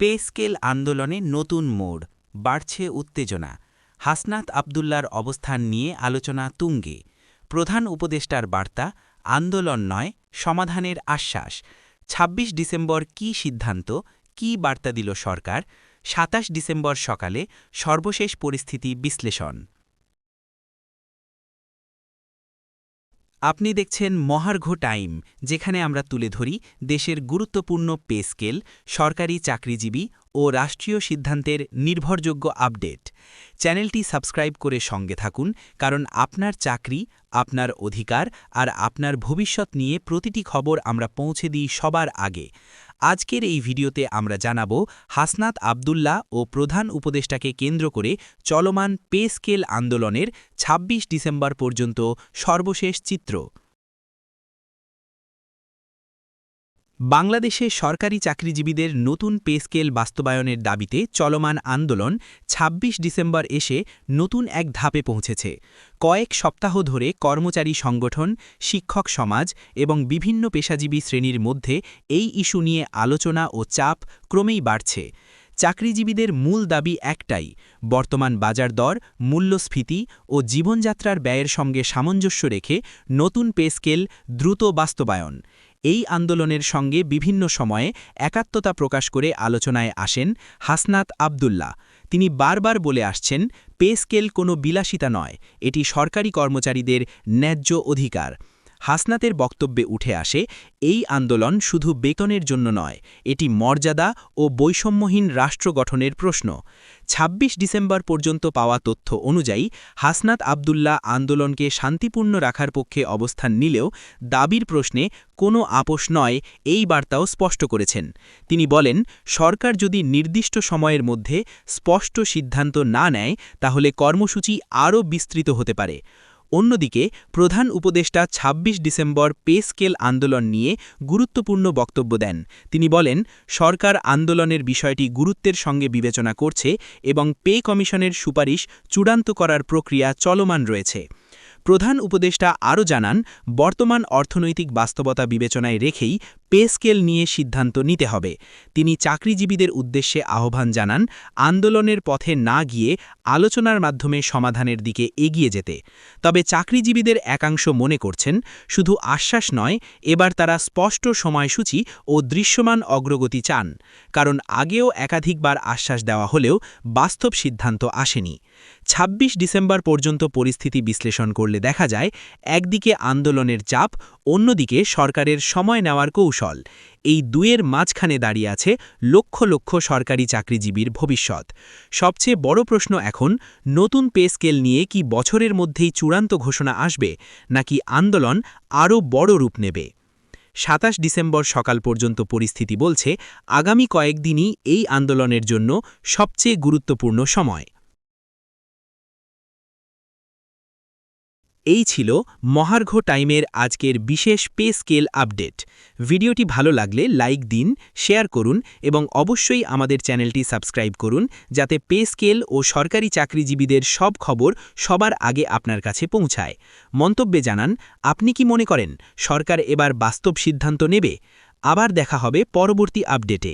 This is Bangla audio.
পে স্কেল আন্দোলনে নতুন মোড়, বাড়ছে উত্তেজনা। হাসনাত আবদুল্লার অবস্থান নিয়ে আলোচনা তুঙ্গে। প্রধান উপদেষ্টার বার্তা, আন্দোলন নয়, সমাধানের আশ্বাস। ২৬ ডিসেম্বর কি সিদ্ধান্ত, কি বার্তা দিল সরকার? ২৭ ডিসেম্বর সকালে সর্বশেষ পরিস্থিতি বিশ্লেষণ। আপনি দেখছেন মহার্ঘ টাইম, যেখানে আমরা তুলে ধরি দেশের গুরুত্বপূর্ণ পে স্কেল, সরকারি চাকরিজীবী ও রাষ্ট্রীয় সিদ্ধান্তের নির্ভরযোগ্য আপডেট। চ্যানেলটি সাবস্ক্রাইব করে সঙ্গে থাকুন, কারণ আপনার চাকরি, আপনার অধিকার আর আপনার ভবিষ্যৎ নিয়ে প্রতিটি খবর আমরা পৌঁছে দিই সবার আগে। আজকের এই ভিডিওতে আমরা জানাব হাসনাত আবদুল্লাহ ও প্রধান উপদেষ্টাকে কেন্দ্র করে চলমান পে স্কেল আন্দোলনের ২৬ ডিসেম্বর পর্যন্ত সর্বশেষ চিত্র। বাংলাদেশে সরকারি চাকরিজীবীদের নতুন পে স্কেল বাস্তবায়নের দাবিতে চলমান আন্দোলন ২৬ ডিসেম্বর এসে নতুন এক ধাপে পৌঁছেছে। কয়েক সপ্তাহ ধরে কর্মচারী সংগঠন, শিক্ষক সমাজ এবং বিভিন্ন পেশাজীবী শ্রেণির মধ্যে এই ইস্যু নিয়ে আলোচনা ও চাপ ক্রমেই বাড়ছে। চাকরিজীবীদের মূল দাবি একটাই, বর্তমান বাজার দর, মূল্যস্ফীতি ও জীবনযাত্রার ব্যয়ের সঙ্গে সামঞ্জস্য রেখে নতুন পে স্কেল দ্রুত বাস্তবায়ন। এই আন্দোলনের সঙ্গে বিভিন্ন সময়ে একাত্মতা প্রকাশ করে আলোচনায় আসেন হাসনাত আবদুল্লাহ। তিনি বারবার বলে আসছেন, পে স্কেল কোনো বিলাসিতা নয়, এটি সরকারি কর্মচারীদের ন্যায্য অধিকার। হাসনাতের বক্তব্যে উঠে আসে, এই আন্দোলন শুধু বেতনের জন্য নয়, এটি মর্যাদা ও বৈষম্যহীন রাষ্ট্র গঠনের প্রশ্ন। ২৬ ডিসেম্বর পর্যন্ত পাওয়া তথ্য অনুযায়ী, হাসনাত আবদুল্লাহ আন্দোলনকে শান্তিপূর্ণ রাখার পক্ষে অবস্থান নিলেও দাবির প্রশ্নে কোনো আপোষ নয় এই বার্তাও স্পষ্ট করেছেন। তিনি বলেন, সরকার যদি নির্দিষ্ট সময়ের মধ্যে স্পষ্ট সিদ্ধান্ত না নেয়, তাহলে কর্মসূচি আরও বিস্তৃত হতে পারে। অন্যদিকে প্রধান উপদেষ্টা ২৬ ডিসেম্বর পে স্কেল আন্দোলন নিয়ে গুরুত্বপূর্ণ বক্তব্য দেন। তিনি বলেন, সরকার আন্দোলনের বিষয়টি গুরুত্বের সঙ্গে বিবেচনা করছে এবং পে কমিশনের সুপারিশ চূড়ান্ত করার প্রক্রিয়া চলমান রয়েছে। প্রধান উপদেষ্টা আরও জানান, বর্তমান অর্থনৈতিক বাস্তবতা বিবেচনায় রেখেই পে স্কেল নিয়ে সিদ্ধান্ত নিতে হবে। তিনি চাকরিজীবীদের উদ্দেশ্যে আহ্বান জানান, আন্দোলনের পথে না গিয়ে আলোচনার মাধ্যমে সমাধানের দিকে এগিয়ে যেতে। তবে চাকরিজীবীদের একাংশ মনে করছেন, শুধু আশ্বাস নয়, এবার তারা স্পষ্ট সময়সূচি ও দৃশ্যমান অগ্রগতি চান। কারণ আগেও একাধিকবার আশ্বাস দেওয়া হলেও বাস্তব সিদ্ধান্ত আসেনি। ২৬ ডিসেম্বর পর্যন্ত পরিস্থিতি বিশ্লেষণ করলে দেখা যায়, একদিকে আন্দোলনের চাপ অন্যদিকে সরকারের সময় নেওয়ার কৌশল। এই দুয়ের মাঝখানে দাঁড়িয়ে আছে লক্ষ লক্ষ সরকারি চাকরিজীবীর ভবিষ্যৎ। সবচেয়ে বড় প্রশ্ন এখন, নতুন পে স্কেল নিয়ে কি বছরের মধ্যেই চূড়ান্ত ঘোষণা আসবে, নাকি আন্দোলন আরও বড় রূপ নেবে? সাতাশ ডিসেম্বর সকাল পর্যন্ত পরিস্থিতি বলছে, আগামী কয়েকদিনই এই আন্দোলনের জন্য সবচেয়ে গুরুত্বপূর্ণ সময়। এই ছিল মহার্ঘ টাইমের আজকের বিশেষ পে স্কেল আপডেট। ভিডিওটি ভালো লাগলে লাইক দিন, শেয়ার করুন এবং অবশ্যই আমাদের চ্যানেলটি সাবস্ক্রাইব করুন যাতে পে স্কেল ও সরকারি চাকরিজীবীদের সব খবর সবার আগে আপনার কাছে পৌঁছায়। মন্তব্যে জানান, আপনি কি মনে করেন সরকার এবার বাস্তব সিদ্ধান্ত নেবে? আবার দেখা হবে পরবর্তী আপডেটে।